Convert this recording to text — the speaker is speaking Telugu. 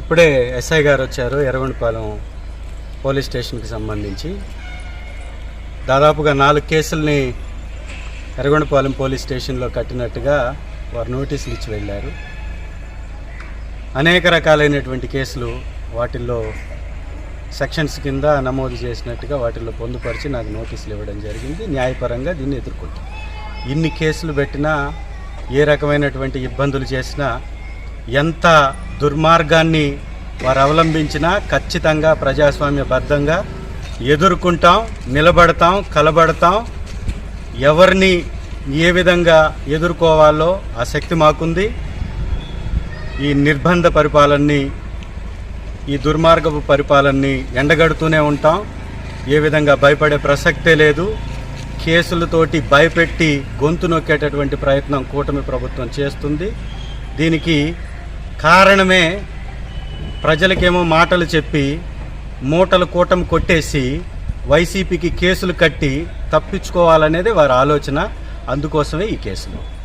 ఇప్పుడే ఎస్ఐ గారు వచ్చారు ఎర్రగొండపాలెం పోలీస్ స్టేషన్కి సంబంధించి. దాదాపుగా నాలుగు కేసుల్ని ఎర్రగొండపాలెం పోలీస్ స్టేషన్లో కట్టినట్టుగా వారు నోటీసులు ఇచ్చి వెళ్ళారు. అనేక రకాలైనటువంటి కేసులు వాటిల్లో సెక్షన్స్ కింద నమోదు చేసినట్టుగా వాటిల్లో పొందుపరిచి నాకు నోటీసులు ఇవ్వడం జరిగింది. న్యాయపరంగా దీన్ని ఎదుర్కొంటాం. ఇన్ని కేసులు పెట్టినా ఏ రకమైనటువంటి ఇబ్బందులు చేసినా ఎంత దుర్మార్గాన్ని వారు అవలంబించినా ఖచ్చితంగా ప్రజాస్వామ్యబద్ధంగా ఎదుర్కొంటాం నిలబడతాం కలబడతాం. ఎవరిని ఏ విధంగా ఎదుర్కోవాలో ఆ శక్తి మాకుంది. ఈ నిర్బంధ పరిపాలనని ఈ దుర్మార్గపు పరిపాలనని ఎండగడుతూనే ఉంటాం. ఏ విధంగా భయపడే ప్రసక్తే లేదు. కేసులతోటి భయపెట్టి గొంతు నొక్కేటటువంటి ప్రయత్నం కూటమి ప్రభుత్వం చేస్తుంది. దీనికి కారణమే ప్రజలకేమో మాటలు చెప్పి మూటలు కూటమి కొట్టేసి వైసీపీకి కేసులు కట్టి తప్పించుకోవాలనేది వారి ఆలోచన. అందుకోసమే ఈ కేసులు.